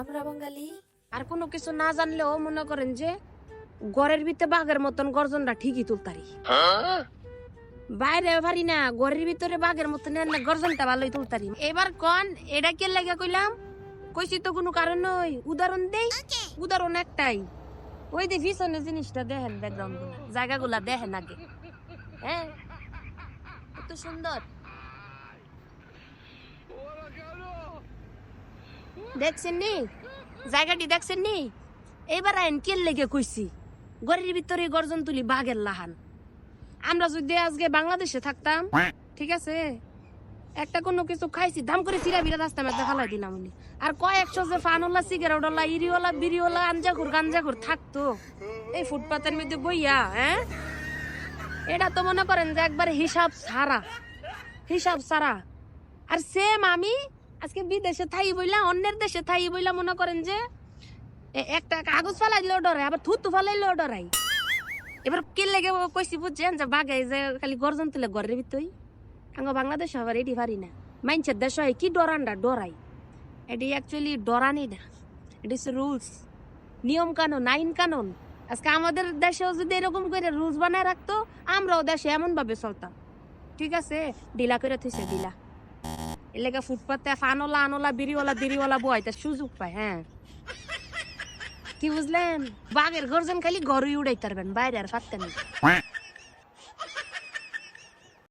আমরা বাঙালি। আর কোনো কিছু না জানলেও মনে করেন যে ঘরের ভিতরে বাঘের মতন গর্জনটা ঠিকই তুলতারি। বাইরে পারি না ঘরের ভিতরে বাঘের মতন গর্জনটা ভালোই তুলতারি। এবার কন এটা কে লাগে কইলাম? কইছি তো কোনো কারণ নই উদাহরণ দেই। উদাহরণ একটাই। ওই যে পিছনে জিনিসটা দেখেন ব্যাকগ্রাউন্ডগুলা জায়গাগুলা দেখেন আগে। হ্যাঁ? কত সুন্দর। দেখছেন নি? জায়গাটি দেখছেন নি? এবার আইন কে লেগে কইছি ঘরের ভিতরে গর্জন তুলি বাঘের লাহান। আমরা যদি আজকে বাংলাদেশে থাকতাম ঠিক আছে? একটা কোনো কিছু খাইছি দাম করে সিরা বিরা রাস্তা মেতে ফালাই দিলাম উনি। আর কয়েকশো যে ফানওয়ালা সিগারেটওয়ালা ইরিওয়ালা বিরিওয়ালা আঞ্জাখুর গাঞ্জাখুর থাকতো। এই ফুটপাতের মধ্যে বইয়া হ্যাঁ? এটা তো মনে করেন যে একবার হিসাব সারা হিসাব সারা আর সেম আমি আজকে বিদেশে থাই বইলা, অন্যের দেশে থাই বইলা মনে করেন যে একটা কাগজ ফালাইলেও ডরাই আবার থুতু ফালাইলেও ডরাই। এবার কে লেগে কইছি বুঝছেন যে বাগাই যে খালি গর্জন তুলে ঘরের ভিতই আঙ্গ বাংলাদেশ আবার এটি পারি না। মাইনছের দেশ হয় কি ডরানটা ডরাই। এটি অ্যাকচুয়ালি ডরানি না। এটি রুলস নিয়ম কানুন, আইন কানুন। আজকে আমাদের দেশেও যদি এরকম করে রুলস বানায় রাখতো, আমরাও দেশে এমন ভাবে চলতাম। ঠিক আছে? ডিলা করে থইছে ডিলা এলাকা ফুটপাতে ফানওয়ালা আনোলা, বিড়িওয়ালা বিড়িওয়ালা তা সুযোগ পায় হ্যাঁ। কি বুঝলেন? বাঘের গর্জন খালি ঘরই উড়াই পারবেন, বাইরে আর ফাঁকতে নেই।